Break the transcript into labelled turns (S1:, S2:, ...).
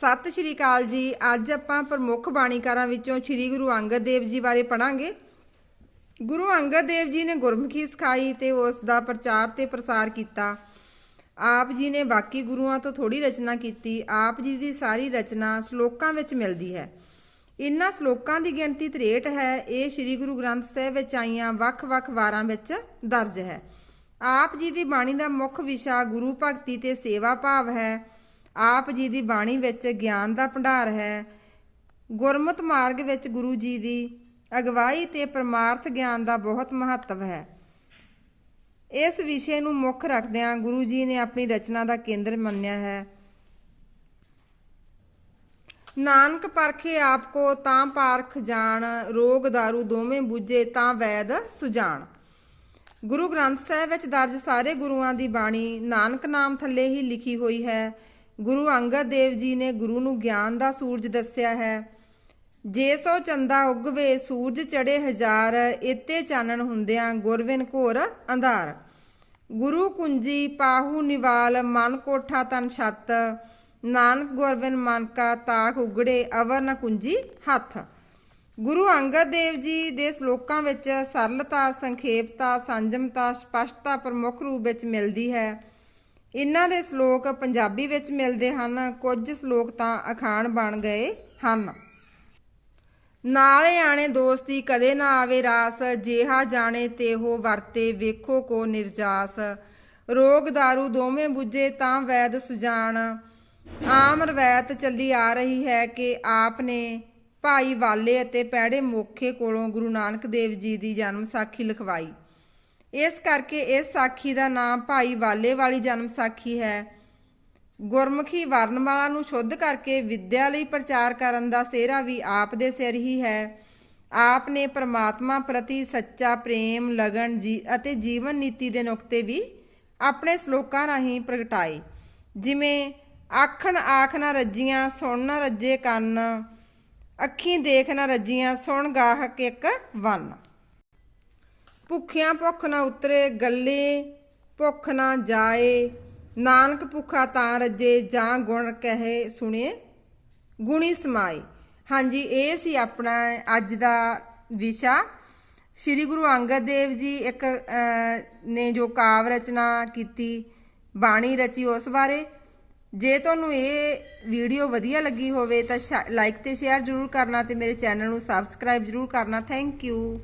S1: ਸਤਿ ਸ਼੍ਰੀ ਅਕਾਲ ਜੀ। ਅੱਜ ਆਪਾਂ ਪ੍ਰਮੁੱਖ ਬਾਣੀਕਾਰਾਂ ਵਿੱਚੋਂ ਸ਼੍ਰੀ ਗੁਰੂ ਅੰਗਦ ਦੇਵ ਜੀ ਬਾਰੇ ਪੜਾਂਗੇ ਗੁਰੂ ਅੰਗਦ ਦੇਵ ਜੀ ਨੇ ਗੁਰਮੁਖੀ ਸਿਖਾਈ ਤੇ ਉਸ ਦਾ ਪ੍ਰਚਾਰ ਤੇ ਪ੍ਰਸਾਰ ਕੀਤਾ। ਆਪ ਜੀ ਨੇ ਬਾਕੀ ਗੁਰੂਆਂ ਤੋਂ ਥੋੜੀ ਰਚਨਾ ਕੀਤੀ। ਆਪ ਜੀ ਦੀ ਸਾਰੀ ਰਚਨਾ ਸ਼ਲੋਕਾਂ ਵਿੱਚ ਮਿਲਦੀ ਹੈ। ਇਨ੍ਹਾਂ ਸ਼ਲੋਕਾਂ ਦੀ ਗਿਣਤੀ 63 ਹੈ। ਇਹ ਸ੍ਰੀ ਗੁਰੂ ਗ੍ਰੰਥ ਸਾਹਿਬ ਵਿੱਚ ਆਈਆਂ ਵੱਖ-ਵੱਖ ਵਾਰਾਂ ਵਿੱਚ ਦਰਜ ਹੈ। ਆਪ ਜੀ ਦੀ ਬਾਣੀ ਦਾ ਮੁੱਖ ਵਿਸ਼ਾ ਗੁਰੂ ਭਗਤੀ ਤੇ ਸੇਵਾ ਭਾਵ ਹੈ। ਆਪ ਜੀ ਦੀ ਬਾਣੀ ਵਿੱਚ ਗਿਆਨ ਦਾ ਭੰਡਾਰ ਹੈ। ਗੁਰਮਤ ਮਾਰਗ ਵਿੱਚ ਗੁਰੂ ਜੀ ਦੀ ਅਗਵਾਈ ਤੇ ਪਰਮਾਰਥ ਗਿਆਨ ਦਾ ਬਹੁਤ ਮਹੱਤਵ ਹੈ। ਇਸ ਵਿਸ਼ੇ ਨੂੰ ਮੁੱਖ ਰੱਖਦਿਆਂ ਗੁਰੂ ਜੀ ਨੇ ਆਪਣੀ ਰਚਨਾ ਦਾ ਕੇਂਦਰ ਮੰਨਿਆ ਹੈ। ਨਾਨਕ ਪਰਖੇ ਆਪ ਕੋ ਤਾਂ ਪਾਰਖ ਜਾਣ, ਰੋਗ दारू ਦੋਵੇਂ ਬੁੱਝੇ ਤਾਂ ਵੈਦ ਸੁਜਾਣ। ਗੁਰੂ ਗ੍ਰੰਥ ਸਾਹਿਬ ਵਿੱਚ ਦਰਜ ਸਾਰੇ ਗੁਰੂਆਂ ਦੀ ਬਾਣੀ ਨਾਨਕ ਨਾਮ ਥੱਲੇ ਹੀ ਲਿਖੀ ਹੋਈ ਹੈ। ਗੁਰੂ ਅੰਗਦ ਦੇਵ ਜੀ ਨੇ ਗੁਰੂ ਨੂੰ ਗਿਆਨ ਦਾ ਸੂਰਜ ਦੱਸਿਆ ਹੈ। ਜੇ ਸੋ ਚੰਦਾ ਉਗਵੇ, ਸੂਰਜ ਚੜੇ ਹਜ਼ਾਰ ਇਤੇ ਚਾਨਣ ਹੁੰਦਿਆਂ ਗੁਰਵਿਨ ਘੋਰ ਅੰਧਾਰ। ਗੁਰੂ ਕੁੰਜੀ ਪਾਹੂ ਨਿਵਾਲ, ਮਨ ਕੋਠਾ ਤਨ ਛੱਤ। ਨਾਨਕ ਗੁਰਵਿਨ ਮਨ ਕਾ ਤਾਕ ਉਗੜੇ, ਅਵਰ ਨ ਕੁੰਜੀ ਹੱਥ। ਗੁਰੂ ਅੰਗਦ ਦੇਵ ਜੀ ਦੇ ਸ਼ਲੋਕਾਂ ਵਿੱਚ ਸਰਲਤਾ, ਸੰਖੇਪਤਾ, ਸੰਜਮਤਾ, ਸਪਸ਼ਟਤਾ ਪ੍ਰਮੁੱਖ ਰੂਪ ਵਿੱਚ ਮਿਲਦੀ ਹੈ। ਇਹਨਾਂ ਦੇ ਸ਼ਲੋਕ ਪੰਜਾਬੀ ਵਿੱਚ ਮਿਲਦੇ ਹਨ। ਕੁਝ ਸ਼ਲੋਕ ਤਾਂ ਅਖਾਣ ਬਣ ਗਏ ਹਨ। ਨਾਲੇ ਆਣੇ ਦੋਸਤੀ ਕਦੇ ਨਾ ਆਵੇ ਰਾਸ, ਜੇਹਾ ਜਾਣੇ ਤੇ ਹੋ ਵਰਤੇ ਵੇਖੋ ਕੋ ਨਿਰਜਾਸ। ਰੋਗ दारू ਦੋਵੇਂ 부ਝੇ ਤਾਂ ਵੈਦ ਸੁਜਾਨ। ਆਮ ਰਵਾਇਤ ਚੱਲੀ ਆ ਰਹੀ ਹੈ ਕਿ ਆਪ ਨੇ ਭਾਈ ਵਾਲੇ ਅਤੇ ਪੈੜੇ ਮੋਖੇ ਕੋਲੋਂ ਗੁਰੂ ਨਾਨਕ ਦੇਵ ਜੀ ਦੀ ਜਨਮ ਸਾਖੀ ਲਿਖਵਾਈ। ਇਸ ਕਰਕੇ ਇਸ ਸਾਖੀ ਦਾ ਨਾਮ ਭਾਈ ਵਾਲੇ ਵਾਲੀ ਜਨਮ ਸਾਖੀ ਹੈ। ਗੁਰਮੁਖੀ ਵਰਨਮਾਲਾ ਨੂੰ ਸ਼ੁੱਧ ਕਰਕੇ ਵਿਦਿਆ ਲਈ ਪ੍ਰਚਾਰ ਕਰਨ ਦਾ ਸਿਹਰਾ ਵੀ ਆਪ ਦੇ ਸਿਰ ਹੀ ਹੈ। ਆਪ ਨੇ ਪ੍ਰਮਾਤਮਾ ਪ੍ਰਤੀ ਸੱਚਾ ਪ੍ਰੇਮ, ਲਗਨ ਜੀ ਅਤੇ ਜੀਵਨ ਨੀਤੀ ਦੇ ਨੁਕਤੇ ਵੀ ਆਪਣੇ ਸ਼ਲੋਕਾਂ ਰਾਹੀਂ ਪ੍ਰਗਟਾਏ। ਜਿਵੇਂ, ਆਖਣ ਆਖ ਨਾ ਰੱਜੀਆਂ, ਸੁਣ ਨਾ ਰੱਜੇ ਕੰਨ, ਅੱਖੀਂ ਦੇਖ ਨਾ ਰੱਜੀਆਂ, ਸੁਣ ਗਾਹਕ ਇੱਕ ਵੰਨ। ਭੁੱਖਿਆਂ ਭੁੱਖ ਨਾ ਉਤਰੇ ਗੱਲੇ, ਭੁੱਖ ਨਾ ਜਾਏ। ਨਾਨਕ ਭੁੱਖਾ ਤਾਂ ਰੱਜੇ, ਜਾਂ ਗੁਣ ਕਹੇ ਸੁਣੇ ਗੁਣੀ ਸਮਾਏ। ਹਾਂਜੀ, ਇਹ ਸੀ ਆਪਣਾ ਅੱਜ ਦਾ ਵਿਸ਼ਾ। ਸ੍ਰੀ ਗੁਰੂ ਅੰਗਦ ਦੇਵ ਜੀ ਇੱਕ ਨੇ ਜੋ ਕਾਵ ਰਚਨਾ ਕੀਤੀ, ਬਾਣੀ ਰਚੀ ਉਸ ਬਾਰੇ। ਜੇ ਤੁਹਾਨੂੰ ਇਹ ਵੀਡੀਓ ਵਧੀਆ ਲੱਗੀ ਹੋਵੇ ਤਾਂ ਲਾਈਕ ਤੇ ਸ਼ੇਅਰ ਜ਼ਰੂਰ ਕਰਨਾ ਤੇ ਮੇਰੇ ਚੈਨਲ ਨੂੰ ਸਬਸਕ੍ਰਾਈਬ ਜ਼ਰੂਰ ਕਰਨਾ। Thank you.